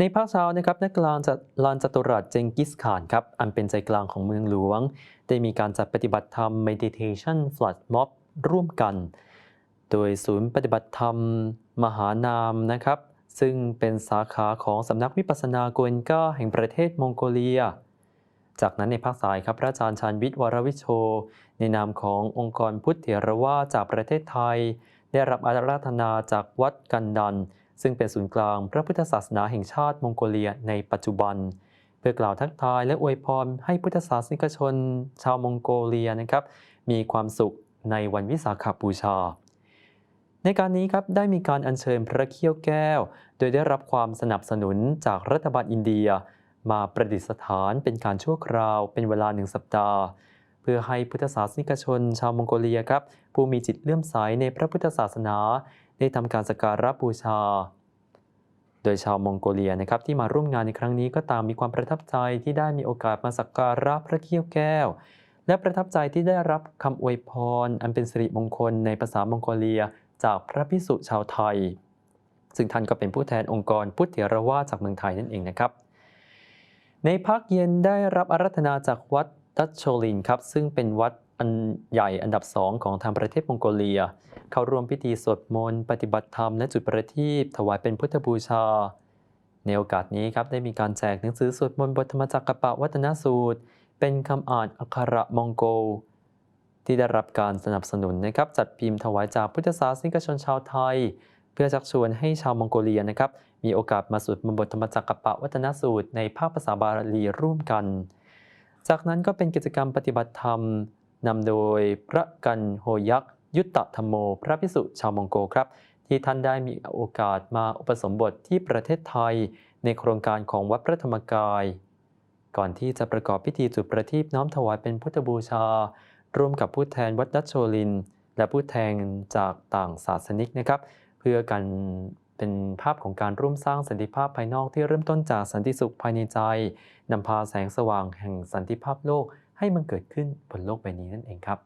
ในภาคเช้านะครับนักลางจัดลานจตุรัสเจงกิสข่านครับอันเป็นใจกลางของเมืองหลวง ได้มีการจัดปฏิบัติธรรม meditation flood mob ร่วมกัน โดยศูนย์ปฏิบัติธรรม มหานามนะครับ ซึ่งเป็นสาขาของสำนักวิปัสสนาโกเอนกาแห่งประเทศมองโกเลีย จากนั้นในภาคสายครับพระอาจารย์ชาญวิทย์วรวิโช ในนามขององค์กรพุทธเถรวาจากประเทศไทย ได้รับอาราธนาจากวัดกันดัน ซึ่งเป็นศูนย์กลางพระพุทธศาสนาแห่งชาติมองโกเลียในปัจจุบัน เพื่อกล่าวทักทายและอวยพรให้พุทธศาสนิกชน ชาวมองโกเลียนะครับ มีความสุขในวันวิสาขบูชา ในการนี้ครับได้มีการอัญเชิญพระเขี้ยวแก้ว โดยได้รับความสนับสนุนจากรัฐบาลอินเดีย มาประดิษฐานเป็นการชั่วคราวเป็นเวลาหนึ่งสัปดาห์เพื่อให้พุทธศาสนิกชน ชาวมองโกเลียครับผู้มีจิตเลื่อมใสในพระพุทธศาสนา ได้ทำการสักการะบูชา โดยชาวมองโกเลียนะครับที่มาร่วมงานในครั้งนี้ก็ตามมีความประทับใจที่ได้มีโอกาสมาสักการะพระเขี้ยวแก้ว และประทับใจที่ได้รับคำอวยพร อันเป็นสิริมงคลในภาษามองโกเลียจากพระพิสุชาวไทย ซึ่งท่านก็เป็นผู้แทนองค์กรพุทธเถรวาจากเมืองไทยนั่นเองนะครับ ในพักเย็นได้รับอารัธนาจากวัดดัชโชลินครับซึ่งเป็นวัด อันใหญ่อันดับสองของทางประเทศมองโกเลีย เข้าร่วมพิธีสวดมนต์ปฏิบัติธรรมและจุดประทีปถวายเป็นพุทธบูชา ในโอกาสนี้ครับได้มีการแจกหนังสือสวดมนต์บทธรรมจักรปะวัฒนสูตร เป็นคำอ่านอักขระมองโกลที่ได้รับการสนับสนุนนะครับจัดพิมพ์ถวายจากพุทธศาสนิกชนชาวไทย เพื่อชักชวนให้ชาวมองโกเลียนะครับมีโอกาสมาสวดมนต์บทธรรมจักรปะวัฒนสูตร ในภาคภาษาบาลีร่วมกัน จากนั้นก็เป็นกิจกรรมปฏิบัติธรรม นำโดยพระกันโหยักษ์ยุตตธรรมโม พระพิสุชาวมองโกครับ ที่ท่านได้มีโอกาสมาอุปสมบทที่ประเทศไทย ในโครงการของวัดพระธรรมกาย ก่อนที่จะประกอบพิธีจุดประทีปน้อมถวายเป็นพุทธบูชา ร่วมกับผู้แทนวัดดัชโชลิน และผู้แทนจากต่างศาสนิกนะครับ เพื่อกัน เป็นภาพของการร่วมสร้างสันติภาพภายนอกที่เริ่มต้นจากสันติสุขภายในใจนำพาแสงสว่างแห่งสันติภาพโลกให้มันเกิดขึ้นบนโลกใบนี้นั่นเองครับ